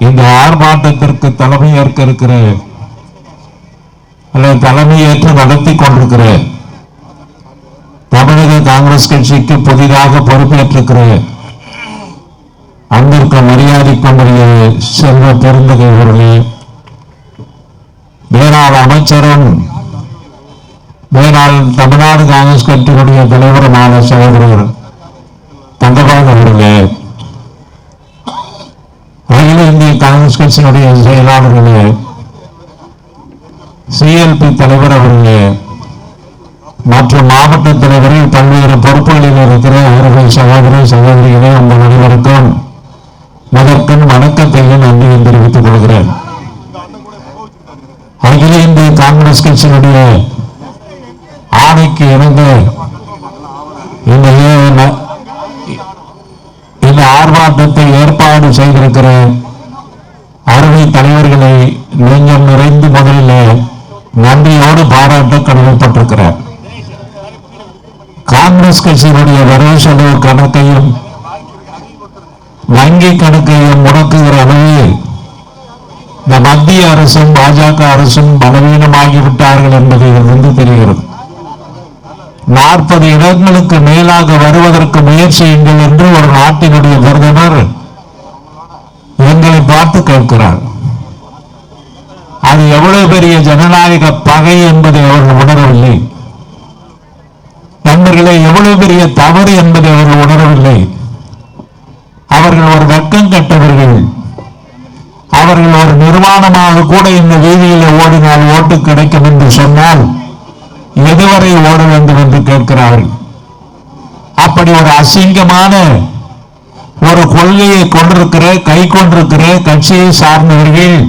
இந்த ஆர்ப்பாட்டத்திற்கு தலைமை ஏற்க இருக்கிற அல்லது தலைமை ஏற்று நடத்தி கொண்டிருக்கிற தமிழக காங்கிரஸ் கட்சிக்கு புதிதாக பொறுப்பேற்றிருக்கிற அன்பிற்கு மரியாதை செல்வ பெருந்தகை அவர்களே மேலாள் அமைச்சரும் மேலாள் தமிழ்நாடு காங்கிரஸ் கட்சியினுடைய தலைவருமான சகோதரர் தங்கபாக அவர்களே அகில இந்திய காங்கிரஸ் கட்சியினுடைய செயலாளர்களே சிஎல்பி தலைவர் அவர்களே மற்ற மாவட்ட தலைவர்கள் பல்வேறு பொறுப்புகளில் இருக்கிற அவர்கள் சகோதர சகோதரிகளே உங்கள் அனைவருக்கும் முதற்கண் வணக்கத்தையும் நன்றியும் தெரிவித்துக் கொள்கிறேன். அகில இந்திய காங்கிரஸ் கட்சியினுடைய ஆணைக்கு இணைந்து இந்த இந்த ஆர்ப்பாட்டத்தை ஏற்பாடு செய்திருக்கிறேன் அருமை தலைவர்களை நீங்கள் நிறைந்து முதலில் நன்றியோடு பாராட்ட கடமைப்பட்டிருக்கிறார். காங்கிரஸ் கட்சியினுடைய வரவு செலவு கணக்கையும் வங்கி கணக்கையும் முடக்குகிற அளவில் இந்த மத்திய அரசும் பாஜக அரசும் பலவீனமாகிவிட்டார்கள் என்பது இதிலிருந்து தெரிகிறது. நாற்பது இடங்களுக்கு மேலாக வருவதற்கு முயற்சியுங்கள் என்று ஒரு நாட்டினுடைய பிரதமர் பார்த்து கேட்கிறார். அது எவ்வளவு பெரிய ஜனநாயக பகை என்பதை அவர்கள் உணரவில்லை. நண்பர்களே எவ்வளவு பெரிய தவறு என்பதை அவர்கள் உணரவில்லை. அவர்கள் ஒரு வெக்கம் கட்டவர்கள். அவர்கள் ஒரு நிர்வாணமாக கூட இந்த வீதியில் ஓடினால் ஓட்டு கிடைக்கும் என்று சொன்னால் எதுவரை ஓட வேண்டும் என்று கேட்கிறார்கள். அப்படி ஒரு அசிங்கமான ஒரு கொள்கையை கொண்டிருக்கிற கை கொண்டிருக்கிற கட்சியை சார்ந்தவர்கள்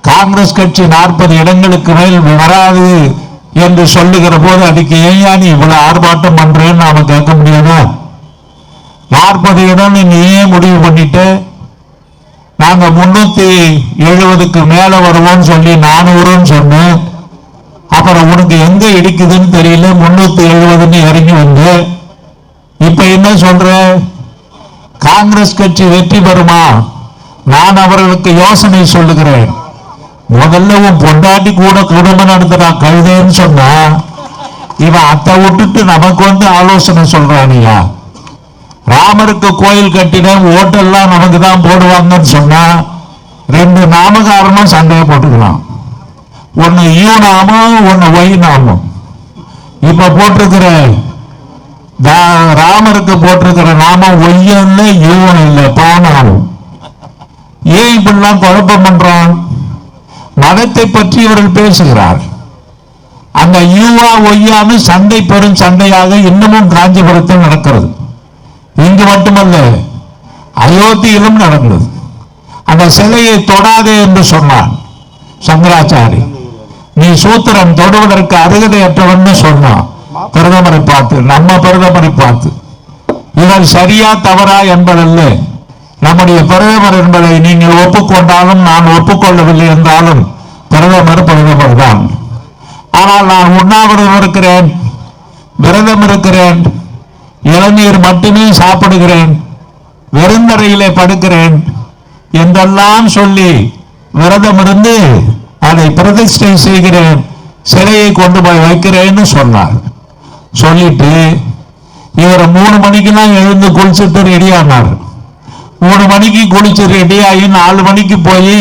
காங்கிரஸ் கட்சி நாற்பது இடங்களுக்கு மேல் வராது என்று சொல்லுகிற போது அதுக்கு ஏயா நீ இவ்வளவு ஆர்ப்பாட்டம் பண்றேன்னு நாம கேட்க முடியாதா? நாற்பது இடம் நீ ஏன் முடிவு பண்ணிட்டு? நாங்க முன்னூத்தி எழுபதுக்கு மேல வருவோம்னு சொல்லி நானூறுன்னு சொன்னேன். அப்புறம் உனக்கு எங்க இடிக்குதுன்னு தெரியல முன்னூத்தி எழுபதுன்னு இறங்கி வந்து. இப்ப என்ன சொல்ற? காங்கிரஸ் கட்சி வெற்றி பெறுமா? நான் அவர்களுக்கு யோசனை சொல்லுகிறேன். முதல்ல உன் பொண்டாட்டி கூட குடும்பம் நடத்துறா கழுதேன்னு சொன்னா இவன் அத்தை விட்டுட்டு நமக்கு வந்து ஆலோசனை சொல்றானியா? ராமருக்கு கோயில் கட்டின ஓட்டெல்லாம் நமக்கு தான் போடுவாங்கன்னு சொன்னா ரெண்டு நாமகாரமும் சண்டையை போட்டுக்கலாம் ஒன்னு யூ நாமம் ஒன்னு ஒய் நாமம். இப்ப போட்டிருக்கிற ராமருக்கு போட்டிருக்கிற நாமம் ஒய்யும் யூவன் இல்லை பானாவும். ஏன் இப்படிலாம் குழப்பம் பண்றான்? மதத்தை பற்றி இவர்கள் பேசுகிறார். அந்த யூவா ஒய்யான்னு சண்டை பெரும் சண்டையாக இன்னமும் காஞ்சிபுரத்தில் நடக்கிறது. இங்கு மட்டுமல்ல அயோத்தியிலும் நடக்கிறது. அந்த சிலையை தொடாதே என்று சொன்னான் சங்கராச்சாரி. நீ சூத்திரன் தொடுவதற்கு அருகதையற்றவன் சொன்னான். பிரதமரை பார்த்து நம்ம பிரதமரை பார்த்து. இவர் சரியா தவறா என்பதல்ல. நம்முடைய பிரதமர் என்பதை நீங்கள் ஒப்புக்கொண்டாலும் நான் ஒப்புக்கொள்ளவில்லை என்றாலும் பிரதமர் பிரதமர் தான். ஆனால் நான் உண்ணாவிரதம் இருக்கிறேன் விரதம் இருக்கிறேன் இளநீர் மட்டுமே சாப்பிடுகிறேன் வெறுந்தரையிலே படுக்கிறேன் என்றெல்லாம் சொல்லி விரதம் இருந்து அதை பிரதிஷ்டை செய்கிறேன் சிலையை கொண்டு போய் வைக்கிறேன்னு சொன்னார். சொல்லிட்டு இவர் மூணு மணிக்கெல்லாம் எழுந்து குளிச்சுட்டு ரெடி ஆனார். மூணு மணிக்கு குளிச்சு ரெடி ஆகி நாலு மணிக்கு போய்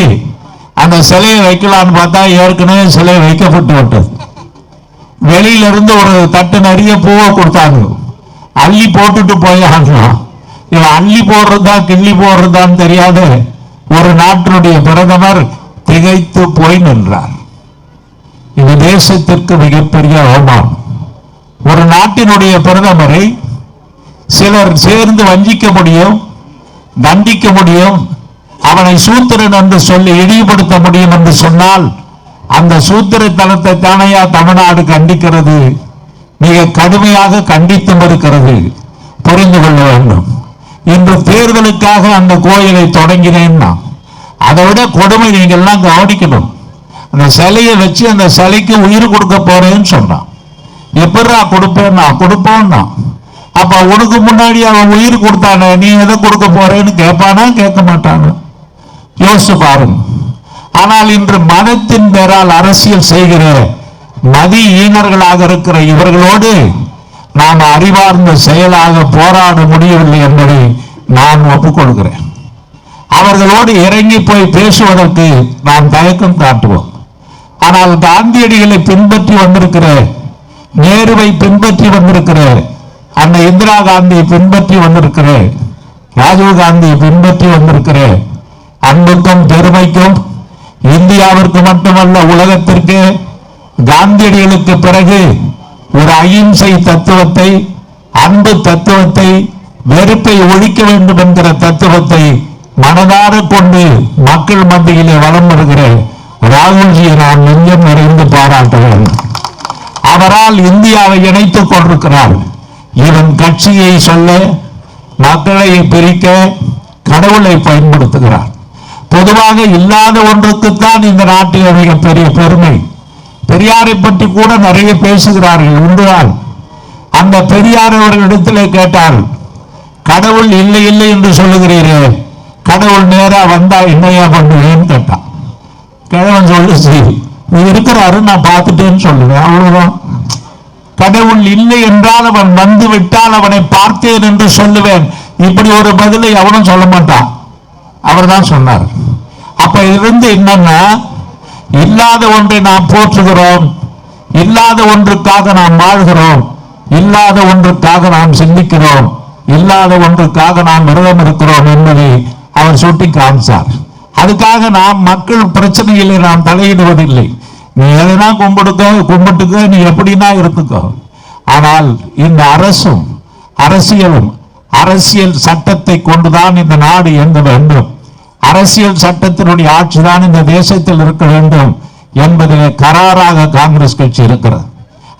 அந்த சிலையை வைக்கலான்னு பார்த்தா ஏற்கனவே சிலையை வைக்கப்பட்டு விட்டது. வெளியில இருந்து ஒரு தட்டு நிறைய பூவை கொடுத்தாங்க. அள்ளி போட்டுட்டு போயாங்க இவன் அள்ளி போடுறதா கிள்ளி போடுறதான்னு தெரியாத ஒரு நாட்டினுடைய பிரதமர் திகைத்து போய் நின்றார். இது தேசத்திற்கு மிகப்பெரிய அவமானம். ஒரு நாட்டினுடைய பிரதமரை சிலர் சேர்ந்து வஞ்சிக்க முடியும் தண்டிக்க முடியும் அவனை சூத்திரன் என்று சொல்லி இழிவுபடுத்த முடியும் என்று சொன்னால் அந்த சூத்திரத்தனத்தை தானையா தமிழ்நாடு கண்டிக்கிறது? மிக கடுமையாக கண்டித்தும் இருக்கிறது. புரிந்து கொள்ள வேண்டும். இன்று தேர்தலுக்காக அந்த கோயிலை தொடங்கினேன்னா அதை விட கொடுமை நீங்கள்லாம் கவனிக்கணும். அந்த சிலையை வச்சு அந்த சிலைக்கு உயிர் கொடுக்க போறேன்னு சொன்னான். எப்படா கொடுப்பேன்னா கொடுப்போம்னா. அப்ப உனக்கு முன்னாடி அவன் உயிர் கொடுத்தானே நீ எதை கொடுக்க போறேன்னு கேட்பானா கேட்க மாட்டாங்க யோசிச்சு பாருங்க. ஆனால் இன்று மதத்தின் பெயரால் அரசியல் செய்கிற மதி ஈனர்களாக இருக்கிற இவர்களோடு நாம் அறிவார்ந்த செயலாக போராட முடியவில்லை என்பதை நான் ஒப்புக்கொள்கிறேன். அவர்களோடு இறங்கி போய் பேசுவதற்கு நாம் தயக்கம் காட்டுவோம். ஆனால் காந்தியடிகளை பின்பற்றி வந்திருக்கிற நேருவை பின்பற்றி வந்திருக்கிறேன். அந்த இந்திரா காந்தியை பின்பற்றி வந்திருக்கிறேன். ராஜீவ் காந்தியை பின்பற்றி வந்திருக்கிறேன். அன்புக்கும் பெருமைக்கும் இந்தியாவிற்கு மட்டுமல்ல உலகத்திற்கு காந்தியடிகளுக்கு பிறகு ஒரு அகிம்சை தத்துவத்தை அன்பு தத்துவத்தை வெறுப்பை ஒழிக்க வேண்டும் என்கிற தத்துவத்தை மனதார கொண்டு மக்கள் மத்தியிலே வளம் வருகிற ராகுல்ஜியை நான் நெஞ்சம் நிறைந்து பாராட்டுகிறேன். அவரால் இந்தியாவை இணைத்துக் கொண்டிருக்கிறார். இவன் கட்சியை சொல்ல மக்களை பிரிக்க கடவுளை பயன்படுத்துகிறார். பொதுவாக இல்லாத ஒன்றுக்குத்தான் இந்த நாட்டில் மிகப்பெரிய பெருமை. பெரியாரை பற்றி கூட நிறைய பேசுகிறார்கள் உண்டுதான் அந்த பெரியார் அவர்களிடத்திலே கேட்டார் கடவுள் இல்லை இல்லை என்று சொல்லுகிறீரே. கடவுள் நேரா வந்தா என்னையா பண்ணுவேன்னு கேட்டான். கிழவன் சொல்லு நீ இருக்கிறாரு நான் பார்த்துட்டேன்னு சொல்லுவேன் அவ்வளவுதான். கடவுள் இல்லை என்றால் அவன் வந்து விட்டால் அவனை பார்த்தேன் என்று சொல்லுவேன். இப்படி ஒரு பதிலை அவனும் சொல்ல மாட்டான். அவர் தான் சொன்னார். அப்ப இருந்து என்னன்னா இல்லாத ஒன்றை நாம் போற்றுகிறோம். இல்லாத ஒன்றுக்காக நாம் வாழ்கிறோம். இல்லாத ஒன்றுக்காக நாம் சிந்திக்கிறோம். இல்லாத ஒன்றுக்காக நாம் விரதம் இருக்கிறோம் என்பதை அவர் சுட்டி காமிச்சார் அதுக்காக நாம் மக்கள் பிரச்சனைகளை நாம் தலையிடுவதில்லை. நீ எதனா கும்பிடுக்கோ கும்பிட்டுக்கோ நீ எப்படின்னா இருந்துக்கோ. ஆனால் இந்த அரசும் அரசியலும் அரசியல் சட்டத்தை கொண்டுதான் இந்த நாடு இயங்க வேண்டும். அரசியல் சட்டத்தினுடைய ஆட்சிதான் இந்த தேசத்தில் இருக்க வேண்டும் என்பதிலே கராராக காங்கிரஸ் கட்சி இருக்கிறது.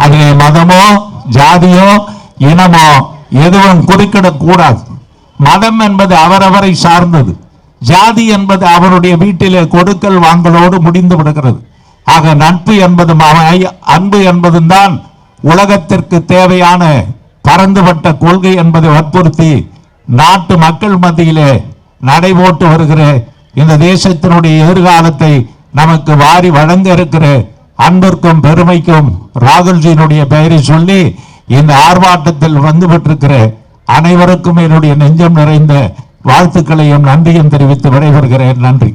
அதிலே மதமோ ஜாதியோ இனமோ எதுவும் குறுக்கிடக்கூடாது. மதம் என்பது அவரவரை சார்ந்தது. ஜாதி என்பது அவருடைய வீட்டிலே கொடுக்கல் வாங்கலோடு முடிந்து விடுகிறது. ஆக நட்பு என்பதும் அன்பு என்பதும் தான் உலகத்திற்கு தேவையான பரந்துபட்ட கொள்கை என்பதை வற்புறுத்தி நாட்டு மக்கள் மத்தியிலே நடைபோட்டு வருகிற இந்த தேசத்தினுடைய எதிர்காலத்தை நமக்கு வாரி வழங்க இருக்கிற அன்பிற்கும் பெருமைக்கும் ராகுல்ஜியினுடைய பெயரை சொல்லி இந்த ஆர்ப்பாட்டத்தில் வந்து பெற்றிருக்கிற அனைவருக்கும் என்னுடைய நெஞ்சம் நிறைந்த வாழ்த்துக்களையும் நன்றியும் தெரிவித்து விடைபெறுகிறேன். நன்றி.